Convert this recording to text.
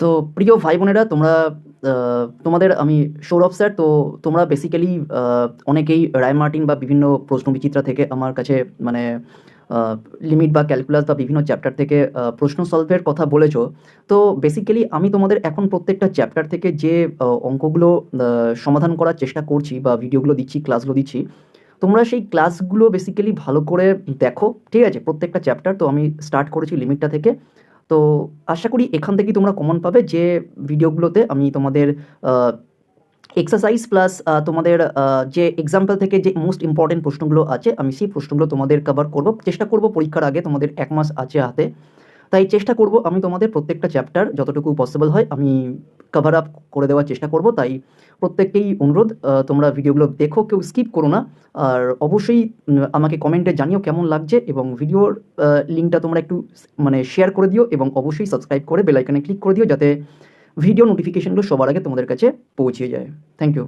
তো প্রিয় ভাই বোনেরা তোমরা তোমাদের আমি সৌরভ স্যার, তো তোমরা বেসিক্যালি অনেকেই রায় মার্টিন বা বিভিন্ন প্রশ্ন বিচিত্রা থেকে আমার কাছে মানে লিমিট বা ক্যালকুলাস বা বিভিন্ন চ্যাপ্টার থেকে প্রশ্ন সলভের কথা বলেছ। তো বেসিক্যালি আমি তোমাদের এখন প্রত্যেকটা চ্যাপ্টার থেকে যে অঙ্কগুলো সমাধান করার চেষ্টা করছি বা ভিডিওগুলো দিচ্ছি ক্লাসগুলো দিচ্ছি, তোমরা সেই ক্লাসগুলো বেসিক্যালি ভালো করে দেখো, ঠিক আছে? প্রত্যেকটা চ্যাপ্টার তো আমি স্টার্ট করেছি লিমিটটা থেকে। তো আশা করি এখান থেকেই তোমরা কমন পাবে যে ভিডিওগুলোতে আমি তোমাদের এক্সারসাইজ প্লাস তোমাদের যে এক্সাম্পল থেকে যে মোস্ট ইম্পর্টেন্ট প্রশ্নগুলো আছে, আমি সেই প্রশ্নগুলো তোমাদের কভার করব। চেষ্টা করব পরীক্ষার আগে তোমাদের এক মাস আছে হাতে। তাই চেষ্টা করব আমি তোমাদের প্রত্যেকটা চ্যাপ্টার যতটুকু পসিবল হয় আমি কভার আপ করে দেওয়ার চেষ্টা করব। তাই প্রত্যেককেই অনুরোধ তোমরা ভিডিওগুলো দেখো, কেউ স্কিপ করো না। আর অবশ্যই আমাকে কমেন্টে জানিও কেমন লাগছে এবং ভিডিওর লিঙ্কটা তোমরা একটু মানে শেয়ার করে দিও এবং অবশ্যই সাবস্ক্রাইব করে বেলাইকানে ক্লিক করে দিও যাতে ভিডিও নোটিফিকেশনগুলো সবার আগে তোমাদের কাছে পৌঁছে যায়। Thank you